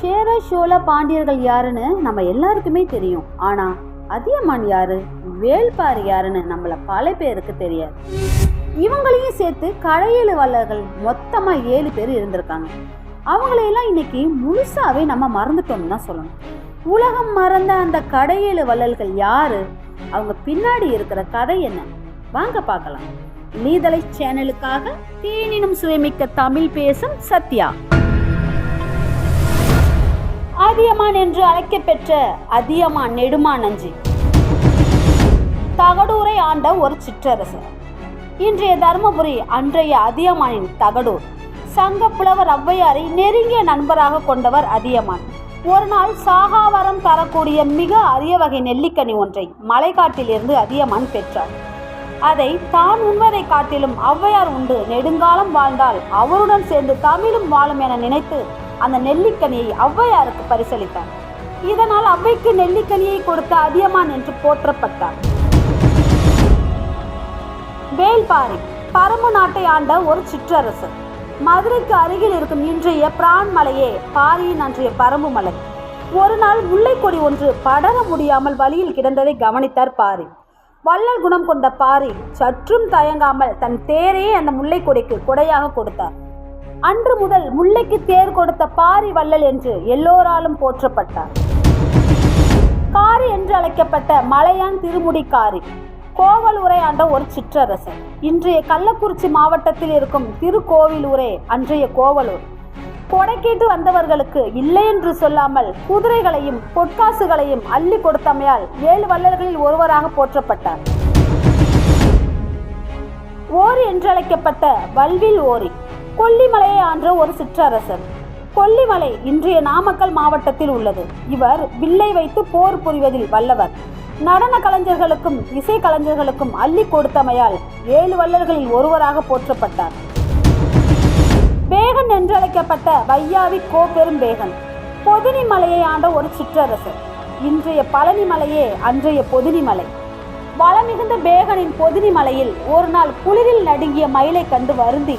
சேர சோழ பாண்டியர்கள் யாருன்னு நம்ம எல்லாருக்குமே தெரியும். ஆனா அதியமான் யாரு? வேல்பாரி யாருன்னு நம்மள பல பேருக்கு தெரியாது. இவங்களையும் சேர்த்து கடையேழு வல்லர்கள் மொத்தமா ஏழு பேர் இருந்திருக்காங்க. அவங்களையெல்லாம் இன்னைக்கு முழுசாவே நம்ம மறந்துட்டோம்னு தான் சொல்லணும். உலகம் மறந்த அந்த கடையேழு வள்ளல்கள் யாரு? அவங்க பின்னாடி இருக்கிற கதை என்ன? வாங்க பார்க்கலாம். நீதலை சேனலுக்காக தேனினும் சுயமிக்க தமிழ் பேசும் சத்யா. என்று அழைக்கப்பெற்ற அதியமான் நெடுமானஞ்சி தகடூரை ஆண்ட ஒரு சிற்றரசர். இன்றைய தருமபுரி அன்றைய அதியமானின் தகடூர். சங்க புலவர் ஔவையாரை நெருங்கிய நண்பராக கொண்டவர் அதியமான். ஒரு நாள் சாகாவரம் தரக்கூடிய மிக அரிய வகை நெல்லிக்கனி ஒன்றை மலைக்காட்டிலிருந்து அதியமான் பெற்றார். அதை தான் உண்பதை காட்டிலும் ஔவையார் உண்டு நெடுங்காலம் வாழ்ந்தால் அவருடன் சேர்ந்து தமிழும் வாழும் என நினைத்து அந்த நெல்லிக்கனியை ஔவையாருக்கு பரிசளித்தார். இதனால் அவ்வைக்கு நெல்லிக்கனியை கொடுத்த அதியமான் என்று போற்றப்பட்டார். வேல்பாரி பரம்பு நாட்டை ஆண்ட ஒரு சிற்றரசர். மதுரைக்கு அருகில் இருக்கும் இன்றைய பிரான் மலையே பாரியின் அன்றைய பரம்பு மலை. ஒரு நாள் முல்லைக்கொடி ஒன்று படர முடியாமல் வழியில் கிடந்ததை கவனித்தார் பாரி. வள்ளல் குணம் கொண்ட பாரி சற்றும் தயங்காமல் தன் தேரையே அந்த முல்லைக்கொடிக்கு கொடையாக கொடுத்தார். அன்று முதல் முல்லைக்கு தேர் கொடுத்த பாரி வள்ளல் என்று எல்லோராலும் போற்றப்பட்டார். காரி என்று அழைக்கப்பட்ட மலையான் திருமுடிக்காரி கோவலூரை ஆண்ட ஒரு சிற்றரசர் இன்றைய கள்ளக்குறிச்சி மாவட்டத்தில் இருக்கும் திருக்கோவிலூரே அன்றைய கோவலூர். கொடைக்கேட்டு வந்தவர்களுக்கு இல்லை என்று சொல்லாமல் குதிரைகளையும் பொற்காசுகளையும் அள்ளி கொடுத்தமையால் ஏழு வள்ளல்களில் ஒருவராக போற்றப்பட்டார். ஓரி என்றழைக்கப்பட்ட வல்வில் ஓரி கொல்லிமலையை ஆன்ற ஒரு சிற்றரசர் கொல்லிமலை இன்றைய நாமக்கல் மாவட்டத்தில் உள்ளது. இவர் வில்லை வைத்து போர் புரிவதில் வல்லவர். நடன கலைஞர்களுக்கும் இசை கலைஞர்களுக்கும் அள்ளி கொடுத்தமையால் ஏழு வல்லர்களில் ஒருவராக போற்றப்பட்டார். பேகன் என்றழைக்கப்பட்ட வையாவி கோபெரும் பேகன். பொதினி மலையை ஆண்ட ஒரு சிற்றரசர். இன்றைய பழனி மலையே அன்றைய பொதினி மலை. வளமிகுந்த பேகனின் பொதினி மலையில் ஒரு நாள் குளிரில் நடுங்கிய மயிலை கண்டு வருந்தி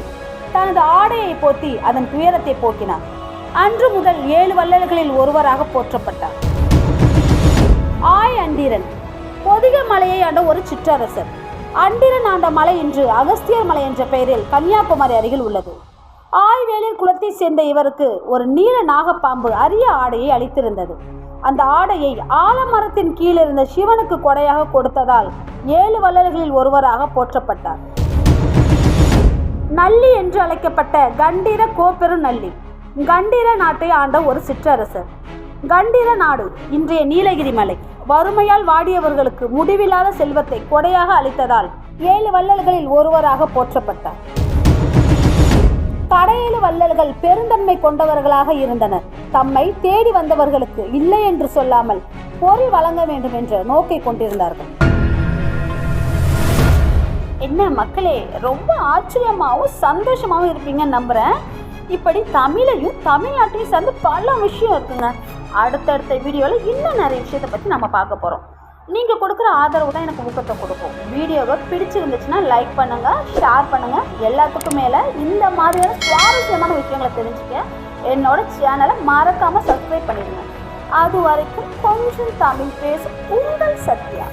தனது ஆடையை போத்தி அதன் துயரத்தை போக்கினார். அன்று முதல் ஏழு வள்ளல்களில் ஒருவராக போற்றப்பட்டார். ஆய் அண்டிரன் பொதிக மலையை ஆண்ட ஒரு சிற்றரசர். அண்டிரன் ஆண்ட மலை இன்று அகஸ்தியர் மலை என்ற பெயரில் கன்னியாகுமரி அருகில் உள்ளது. ஆய்வேலில் குலத்தை சேர்ந்த இவருக்கு ஒரு நீல நாகப்பாம்பு அரிய ஆடையை அளித்திருந்தது. அந்த ஆடையை ஆலமரத்தின் கீழிருந்த சிவனுக்கு கொடையாக கொடுத்ததால் ஏழு வள்ளல்களில் ஒருவராக போற்றப்பட்டார். நல்லி என்று அழைக்கப்பட்ட கண்டீர கோப்பெரு நல்லி கண்டீர நாட்டை ஆண்ட ஒரு சிற்றரசர். கண்டீர நாடு இன்றைய நீலகிரி மலை. வறுமையால் வாடியவர்களுக்கு முடிவில்லாத செல்வத்தை கொடையாக அளித்ததால் ஏழு வள்ளல்களில் ஒருவராக போற்றப்பட்டார். கடையேழு வள்ளல்கள் பெருந்தன்மை கொண்டவர்களாக இருந்தனர். தம்மை தேடி வந்தவர்களுக்கு இல்லை என்று சொல்லாமல் பொருள் வழங்க வேண்டும் என்ற நோக்கை கொண்டிருந்தார்கள். என்ன மக்களே ரொம்ப ஆச்சரியமாகவும் சந்தோஷமாகவும் இருப்பீங்கன்னு நம்புகிறேன் இப்படி தமிழையும் தமிழ்நாட்டையும் சேர்ந்து பல விஷயம் இருக்குங்க. அடுத்தடுத்த வீடியோவில் இன்னும் நிறைய விஷயத்தை பற்றி நம்ம பார்க்க போகிறோம் நீங்கள் கொடுக்குற ஆதரவு தான் எனக்கு ஊக்கத்தை கொடுக்கும். வீடியோவை பிடிச்சிருந்துச்சுன்னா லைக் பண்ணுங்கள் ஷேர் பண்ணுங்கள் எல்லாத்துக்கும் மேலே இந்த மாதிரியான சுவாரஸ்யமான விஷயங்களை தெரிஞ்சுக்க என்னோட சேனலை மறக்காமல் சப்ஸ்கிரைப் பண்ணிடுங்க. அது வரைக்கும் கொஞ்சம் தமிழ் பேசும் உங்கள் சத்யா.